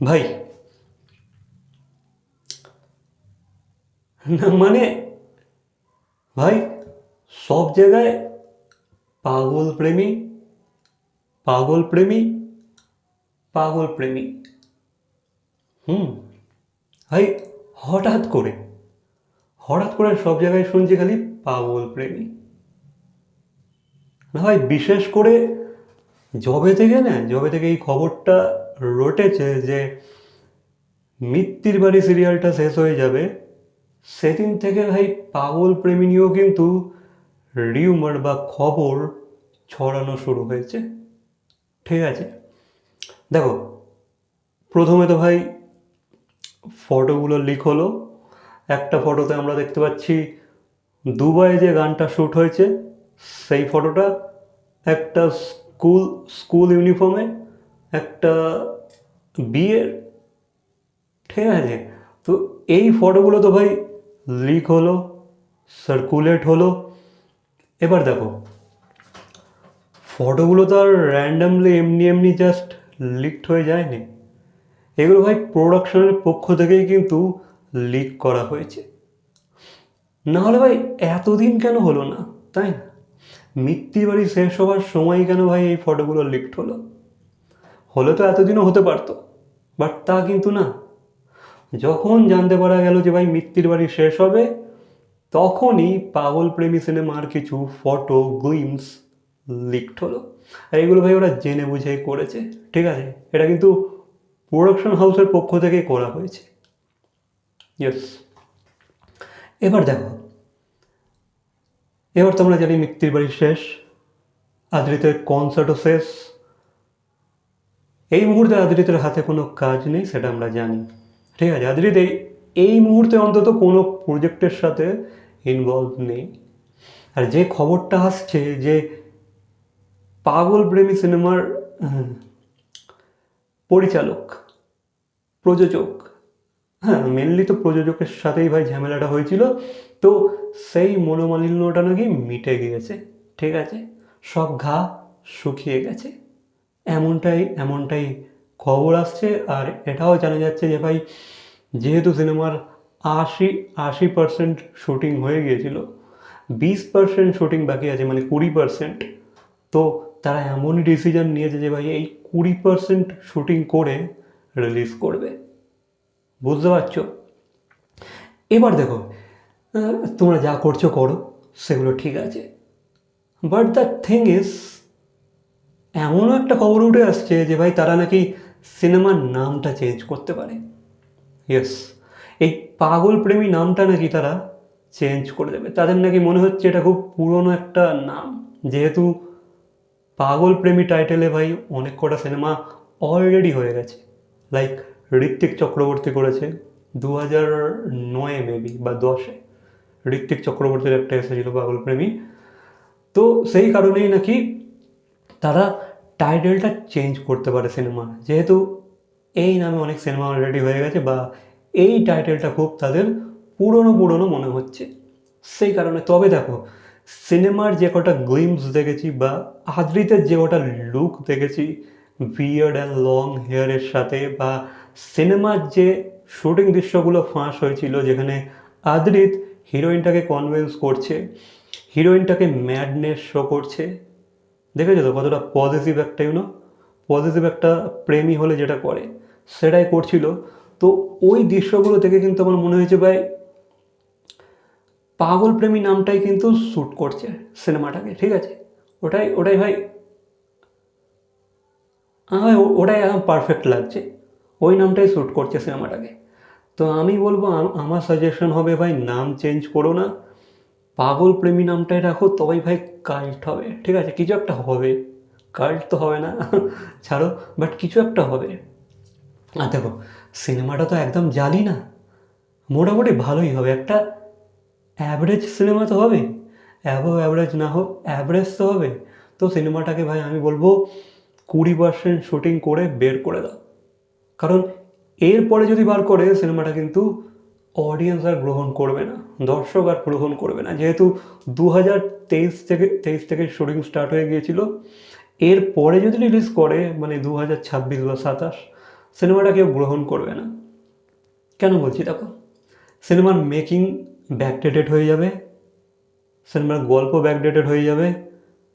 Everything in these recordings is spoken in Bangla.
ভাই, না মানে ভাই, সব জায়গায় পাগল প্রেমী পাগল প্রেমী পাগল প্রেমী। হুম, ভাই, হঠাৎ করে হঠাৎ করে সব জায়গায় শুনছি খালি পাগল প্রেমী। না ভাই, বিশেষ করে জবে থেকে না জবে থেকে এই খবরটা রটেছে যে মিত্তির বাড়ি সিরিয়ালটা শেষ হয়ে যাবে, সেদিন থেকে ভাই পাগল প্রেমী নিয়েও কিন্তু রিউমার বা খবর ছড়ানো শুরু হয়েছে। ঠিক আছে? দেখো, প্রথমে তো ভাই ফটোগুলো লিক হলো। একটা ফটোতে আমরা দেখতে পাচ্ছি দুবাইয়ে যে গানটা শ্যুট হয়েছে, সেই ফটোটা একটা স্কুল স্কুল ইউনিফর্মে একটা বিয়ের ঠিক আছে? তো এই ফটোগুলো তো ভাই লিক হলো সার্কুলেট হলো। এবার দেখো, ফটোগুলো তো আর র্যান্ডামলি এমনি এমনি জাস্ট লিকড হয়ে যায়নি। এগুলো ভাই প্রোডাকশনের পক্ষ থেকেই কিন্তু লিক করা হয়েছে। না হলে ভাই এতদিন কেন হলো না, তাই না? মিত্তি বাড়ি শেষ হওয়ার সময় কেন ভাই এই ফটোগুলো লিকড হলো? হলে তো এতদিনও হতে পারতো বাট তা কিন্তু না। যখন জানতে পারা গেল যে ভাই মিত্তির বাড়ি শেষ হবে, তখনই পাগল প্রেমী সিনেমার কিছু ফটো গুইমস লিকড হলো। আর এগুলো ভাই ওরা জেনে বুঝেই করেছে, ঠিক আছে? এটা কিন্তু প্রোডাকশন হাউসের পক্ষ থেকেই করা হয়েছে। ইয়েস এবার দেখো এবার তো আমরা জানি মিত্তির বাড়ি শেষ আদ্রিতের কনসার্টও শেষ। এই মুহূর্তে আদ্রিতের হাতে কোনো কাজ নেই সেটা আমরা জানি। ঠিক আছে আদ্রিত এই মুহূর্তে অন্তত কোনো প্রজেক্টের সাথে ইনভলভ নেই। আর যে খবরটা আসছে যে পাগল প্রেমী সিনেমার আহ, পরিচালক প্রযোজক হ্যাঁ মেনলি তো প্রযোজকের সাথেই ভাই ঝামেলাটা হয়েছিল। তো সেই মনোমালিন্যটা নাকি মিটে গিয়েছে, ঠিক আছে? সব ঘা শুকিয়ে গেছে। এমনটাই এমনটাই খবর আসছে, আর এটাও জানা যাচ্ছে যে ভাই, যেহেতু সিনেমার আশি আশি পার্সেন্ট শুটিং হয়ে গিয়েছিল, বিশ পার্সেন্ট শুটিং বাকি আছে মানে কুড়ি পার্সেন্ট তো তারা এমনই ডিসিশন নিয়েছে যে ভাই, এই কুড়ি পার্সেন্ট শুটিং করে রিলিজ করবে। বুঝতে পারছ? এবার দেখো তোমরা যা করছ করো, সেগুলো ঠিক আছে। বাট দ্য থিং ইজ এমনও একটা খবর উঠে আসছে যে ভাই তারা নাকি সিনেমার নামটা চেঞ্জ করতে পারে। ইয়েস এই পাগল প্রেমী নামটা নাকি তারা চেঞ্জ করে দেবে। তাদের নাকি মনে হচ্ছে এটা খুব পুরনো একটা নাম। যেহেতু পাগল প্রেমী টাইটেলে ভাই অনেক কটা সিনেমা অলরেডি হয়ে গেছে। লাইক ঋত্বিক চক্রবর্তী করেছে দু হাজার নয়ে মেবি বা দশে। ঋত্বিক চক্রবর্তীর একটা এসেছিল পাগল প্রেমী। তো সেই কারণেই নাকি তারা টাইটেলটা চেঞ্জ করতে পারে সিনেমার যেহেতু এই নামে অনেক সিনেমা অলরেডি হয়ে গেছে বা এই টাইটেলটা খুব তাদের পুরনো পুরনো মনে হচ্ছে। সেই কারণে তবে দেখো সিনেমার যে কটা গ্লিমস দেখেছি বা আদ্রিতের যে কটা লুক দেখেছি বিয়ার্ড অ্যান্ড লং হেয়ারের সাথে বা সিনেমার যে শুটিং দৃশ্যগুলো ফাঁস হয়েছিল যেখানে আদ্রিত হিরোইনটাকে কনভিন্স করছে, হিরোইনটাকে ম্যাডনেস শো করছে। দেখেছ তো কতটা পজিটিভ একটা ইউনো পজিটিভ একটা প্রেমী হলে যেটা করে, সেটাই করছিল। তো ওই দৃশ্যগুলো থেকে কিন্তু আমার মনে হয়েছে, ভাই, পাগল প্রেমী নামটাই কিন্তু শ্যুট করছে সিনেমাটাকে, ঠিক আছে? ওটাই ওটাই ভাই ও- ওটাই পারফেক্ট লাগছে। ওই নামটাই শ্যুট করছে সিনেমাটাকে। তো আমি বলব আমার সাজেশন হবে ভাই, নাম চেঞ্জ করো না। পাগল প্রেমী নামটাই রাখো, তবেই ভাই কাল্ট হবে। ঠিক আছে, কিছু একটা হবে। কাল্ট তো হবে না, ছাড়ো বাট কিছু একটা হবে। আর দেখো সিনেমাটা তো একদম জালি না। মোটামুটি ভালোই হবে। একটা অ্যাভারেজ সিনেমা তো হবে। অ্যাভো অ্যাভারেজ না হোক অ্যাভারেজ তো হবে। তো সিনেমাটাকে ভাই আমি বলব, কুড়ি পার্সেন্ট শুটিং করে বের করে দাও। কারণ এরপরে যদি বার করে, সিনেমাটা কিন্তু অডিয়েন্স আর গ্রহণ করবে না, দর্শক আর গ্রহণ করবে না। যেহেতু দু হাজার তেইশ থেকে তেইশ থেকে শুটিং স্টার্ট হয়ে গিয়েছিল, এরপরে যদি রিলিজ করে মানে দু হাজার ছাব্বিশ বা সাতাশ, সিনেমাটা কেউ গ্রহণ করবে না। কেন বলছি দেখো? সিনেমার মেকিং ব্যাকডেটেড হয়ে যাবে, সিনেমার গল্প ব্যাকডেটেড হয়ে যাবে,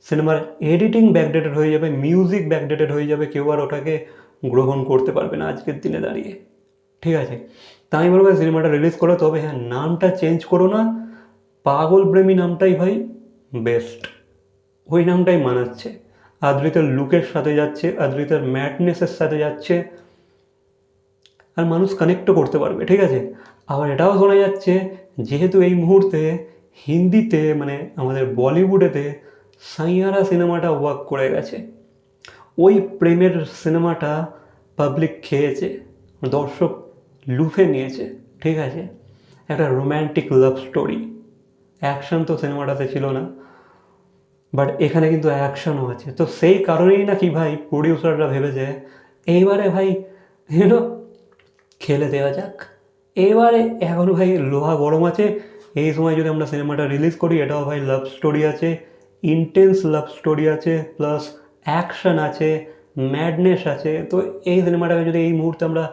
সিনেমার এডিটিং ব্যাকডেটেড হয়ে যাবে মিউজিক ব্যাকডেটেড হয়ে যাবে, কেউ আর ওটাকে গ্রহণ করতে পারবে না আজকের দিনে দাঁড়িয়ে। ঠিক আছে? তাই বলব সিনেমাটা রিলিজ করো, তবে হ্যাঁ নামটা চেঞ্জ করো না। পাগল প্রেমী নামটাই ভাই বেস্ট ওই নামটাই মানাচ্ছে। আদ্রিতের লুকের সাথে যাচ্ছে আদ্রিতের ম্যাডনেসের সাথে যাচ্ছে। আর মানুষ কানেক্টও করতে পারবে, ঠিক আছে? আবার এটাও শোনা যাচ্ছে, যেহেতু এই মুহূর্তে হিন্দিতে মানে আমাদের বলিউডেতে সাইয়ারা সিনেমাটা ওয়াক করে গেছে। ওই প্রেমের সিনেমাটা পাবলিক খেয়েছে, দর্শক লুফে নিয়েছে, ঠিক আছে? একটা রোম্যান্টিক লাভ স্টোরি অ্যাকশন তো সিনেমাটাতে ছিল না বাট এখানে কিন্তু অ্যাকশনও আছে। তো সেই কারণেই নাকি ভাই প্রডিউসাররা ভেবেছে, এইবারে ভাই ইউনো খেলে দেওয়া যাক। এবারে এখন ভাই লোহা গরম আছে, এই সময় যদি আমরা সিনেমাটা রিলিজ করি, এটাও ভাই লাভ স্টোরি আছে ইন্টেন্স লাভ স্টোরি আছে প্লাস অ্যাকশন আছে ম্যাডনেস আছে, তো এই সিনেমাটাকে যদি এই মুহূর্তে আমরা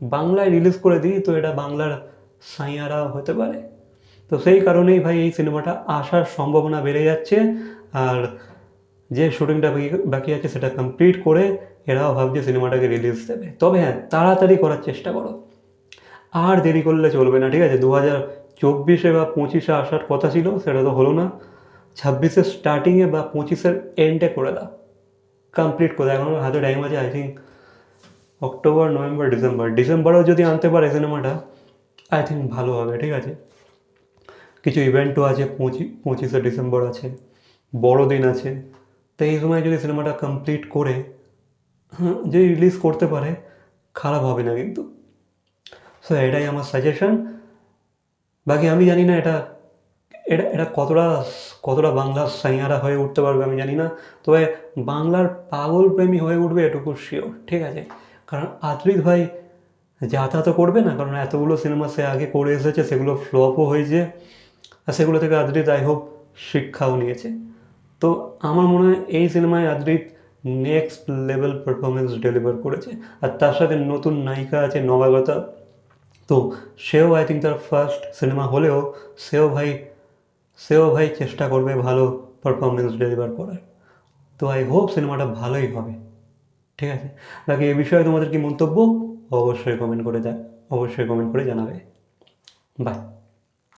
বাংলায় রিলিজ করে দিই, তো এটা বাংলার সাইয়ারা হতে পারে। তো সেই কারণেই ভাই এই সিনেমাটা আসার সম্ভাবনা বেড়ে যাচ্ছে, আর যে শুটিংটা বাকি আছে সেটা কমপ্লিট করে এরাও ভাবছে সিনেমাটাকে রিলিজ দেবে। তবে হ্যাঁ তাড়াতাড়ি করার চেষ্টা করো। আর দেরি করলে চলবে না, ঠিক আছে? দু হাজার চব্বিশে বা পঁচিশে আসার কথা ছিল, সেটা তো হলো না। ছাব্বিশের স্টার্টিংয়ে বা পঁচিশের এন্ডে করে দাও। কমপ্লিট করে এখন হাতে টাইম আছে I think October November December ডিসেম্বরেও যদি আনতে পারে সিনেমাটা আই থিঙ্ক ভালো হবে ঠিক আছে? কিছু ইভেন্টও আছে পঁচি পঁচিশে ডিসেম্বর আছে বড়দিন আছে। তো এই সময় যদি সিনেমাটা কমপ্লিট করে হ্যাঁ, যদি রিলিজ করতে পারে খারাপ হবে না কিন্তু। সো এটাই আমার সাজেশন বাকি আমি জানি না এটা এটা এটা কতটা কতটা বাংলার সাইয়ারা হয়ে উঠতে পারবে আমি জানি না। তবে বাংলার পাগল প্রেমী হয়ে উঠবে এটুকু শিওর ঠিক আছে? কারণ আদ্রিত ভাই যাতায়াত করবে না, কারণ এতগুলো সিনেমা সে আগে করে এসেছে, সেগুলো ফ্লপও হয়েছে। আর সেগুলো থেকে আদ্রিত আই হোপ শিক্ষাও নিয়েছে। তো আমার মনে হয় এই সিনেমায় Adrit next level performance deliver করেছে। আর তার সাথে নতুন নায়িকা আছে নবাগতা। তো সেও আই থিঙ্ক তার ফার্স্ট সিনেমা হলেও, সেও ভাই সেও ভাই চেষ্টা করবে ভালো পারফরমেন্স ডেলিভার করার। তো আই হোপ সিনেমাটা ভালোই হবে। ঠিক আছে? বাকি এ বিষয়ে তোমাদের কি মন্তব্য? অবশ্যই কমেন্ট করে দেয় অবশ্যই কমেন্ট করে জানাবে। বাই